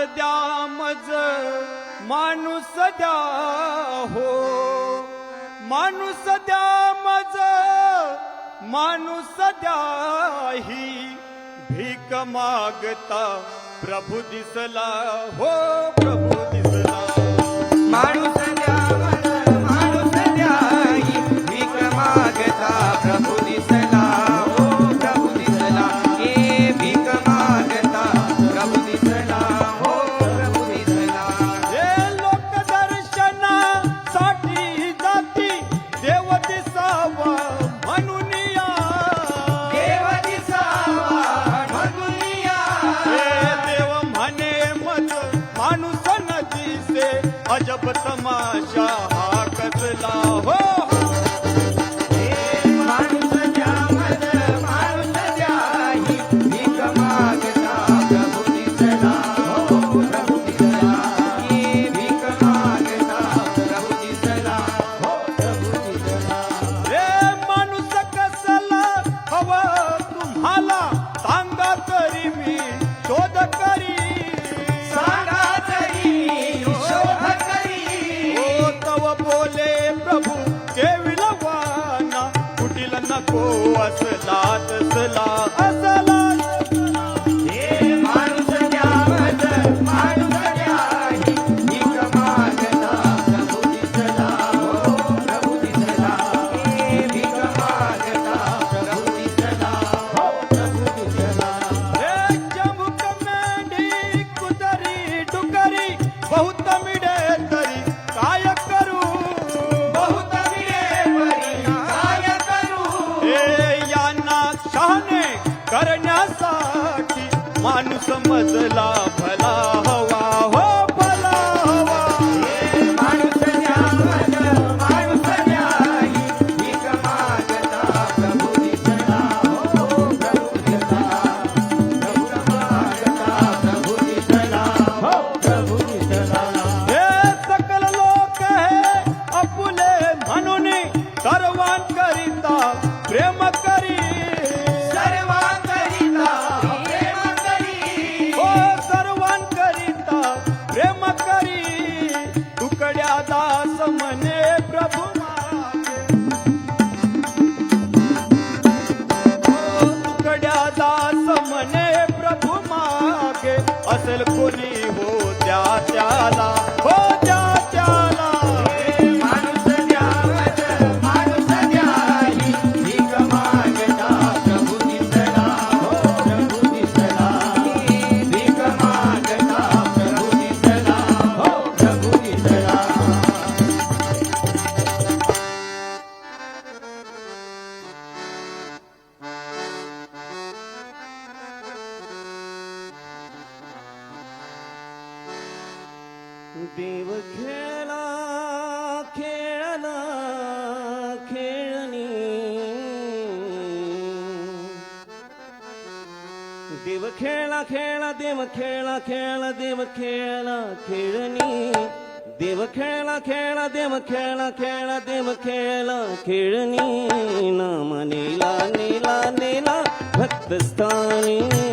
द्या मज माणूस द्या हो. माणूस द्या मज माणूस द्या ही भीक मागता प्रभू दिसला हो प्रभू दिसला. माणूस तमाशा हा कसला हो. हो. असला तसला असला. 啦 देव खेळा खेळला खेळणी देव खेळा खेळा देव खेळा खेळा देव खेळला खेळणी देव खेळा खेळा देव खेळा खेळा देव खेळला खेळणी नाम नेला नेला नेला भक्तस्थानी